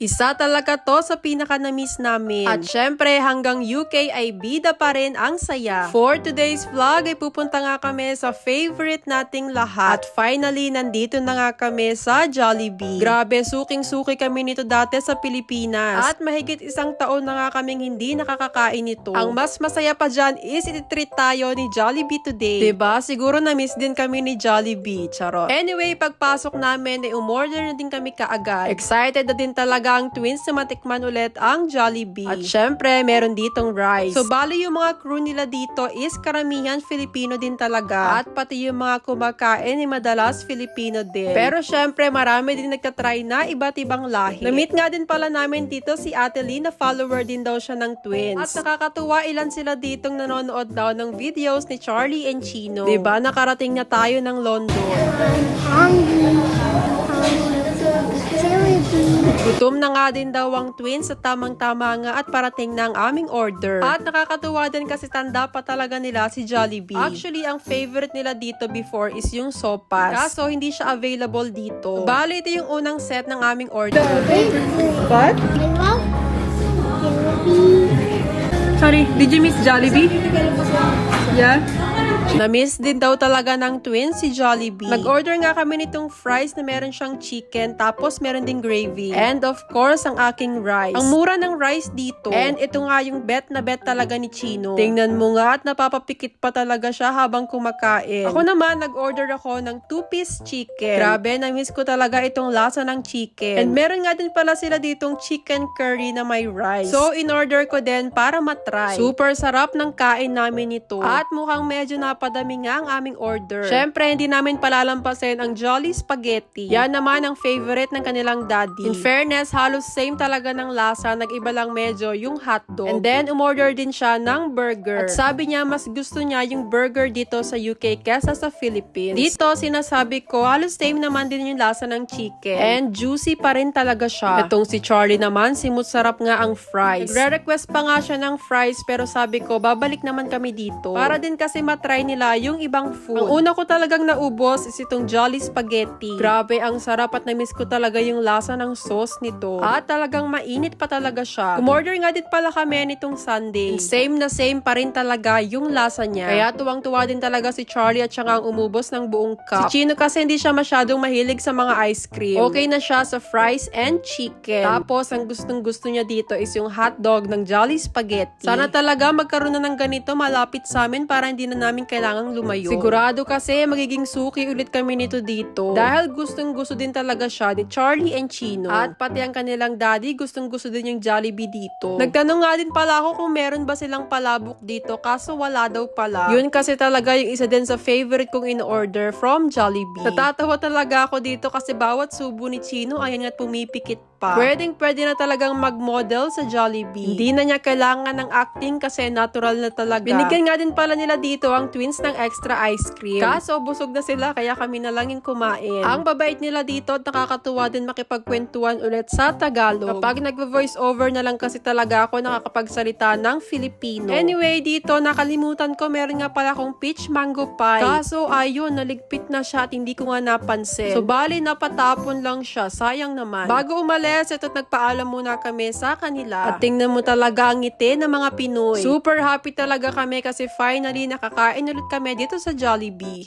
Isa talaga to sa pinaka-namiss namin. At syempre, hanggang UK ay bida pa rin ang saya. For today's vlog ay pupunta nga kami sa favorite nating lahat. At finally, nandito na nga kami sa Jollibee. Grabe, suking-suki kami nito dati sa Pilipinas. At mahigit isang taon na nga kaming hindi nakakakain nito. Ang mas masaya pa dyan is ititreat tayo ni Jollibee today. ba? Siguro na-miss din kami ni Jollibee. Charot. Anyway, pagpasok namin, ay umorder na din kami kaagad. Excited na din talaga ang twins na matikman ulit ang Jollibee. At syempre, meron ditong rice. So, bali yung mga crew nila dito is karamihan Filipino din talaga. At pati yung mga kumakain ay madalas Filipino din. Pero syempre, marami din nagtatry na iba't ibang lahi. Na-meet nga din pala namin dito si Ate Lee na follower din daw siya ng twins. At nakakatuwa ilan sila ditong nanonood daw ng videos ni Charlie and Chino. 'Di ba Nakarating na tayo ng London. hungry. Hungry. Gutom na nga din daw ang twins at tamang-tama nga at parating na ang aming order. At nakakatuwa din kasi tanda pa talaga nila si Jollibee. Actually, ang favorite nila dito before is yung sopas. Kaso, hindi siya available dito. Bali, ito yung unang set ng aming order. What? Sorry, did you miss Jollibee? Yeah? Na-miss din daw talaga ng twins si Jollibee. Nag-order nga kami nitong fries na meron siyang chicken tapos meron ding gravy. And of course, ang aking rice. Ang mura ng rice dito. And ito nga yung bet na bet talaga ni Chino. Tingnan mo nga at napapapikit pa talaga siya habang kumakain. Ako naman, nag-order ako ng two-piece chicken. Grabe, na-miss ko talaga itong lasa ng chicken. And meron nga din pala sila ditong chicken curry na may rice. So, in-order ko din para matry. Super sarap ng kain namin ito. At mukhang medyo napadami nga ang aming order. Syempre, hindi namin palalampasin ang Jolly Spaghetti. Yan naman ang favorite ng kanilang daddy. In fairness, halos same talaga ng lasa. Nag-iba lang medyo yung hotdog. And then, umorder din siya ng burger. At sabi niya, mas gusto niya yung burger dito sa UK kesa sa Philippines. Dito, sinasabi ko, halos same naman din yung lasa ng chicken. And juicy pa rin talaga siya. Itong si Charlie naman, simut sarap nga ang fries. Nagre-request pa nga siya ng fries pero sabi ko, babalik naman kami dito. Para din kasi matry nila yung ibang food. Ang una ko talagang naubos is itong Jolly Spaghetti. Grabe, ang sarap at na-miss ko talaga yung lasa ng sauce nito. At talagang mainit pa talaga siya. Umorder nga din pala kami nitong Sunday. Same na same pa rin talaga yung lasa niya. Kaya tuwang-tuwa din talaga si Charlie at saka ang umubos ng buong cup. Si Chino kasi hindi siya masyadong mahilig sa mga ice cream. Okay na siya sa fries and chicken. Tapos, ang gustong gusto niya dito is yung hotdog ng Jolly Spaghetti. Sana talaga magkaroon na ng ganito malapit sa amin para hindi na namin kailangang lumayo. Sigurado kasi magiging suki ulit kami nito dito. Dahil gustong gusto din talaga siya ni Charlie and Chino. At pati ang kanilang daddy gustong gusto din yung Jollibee dito. Nagtanong nga din pala ako kung meron ba silang palabok dito kaso wala daw pala. Yun kasi talaga yung isa din sa favorite kong in-order from Jollibee. Natatawa talaga ako dito kasi bawat subo ni Chino ayan nga't pumipikit pa. Pwedeng pwede na talagang mag-model sa Jollibee. Hindi na niya kailangan ng acting kasi natural na talaga. Binigyan nga din pala nila dito ang twins ng extra ice cream. Kaso busog na sila kaya kami na lang yung kumain. Ang babait nila dito at nakakatuwa din makipagkwentuhan ulit sa Tagalog. Kapag nagvo-voice over na lang kasi talaga ako nakakapagsalita ng Filipino. Anyway, dito nakalimutan ko meron nga pala akong peach mango pie. Kaso ayun, naligpit na siya at hindi ko nga napansin. So bali napatapon lang siya. Sayang naman. Bago umalis, ito't nagpaalam muna kami sa kanila. At tingnan mo talaga ang ngiti ng mga Pinoy. Super happy talaga kami kasi finally nakakain ulit kami dito sa Jollibee.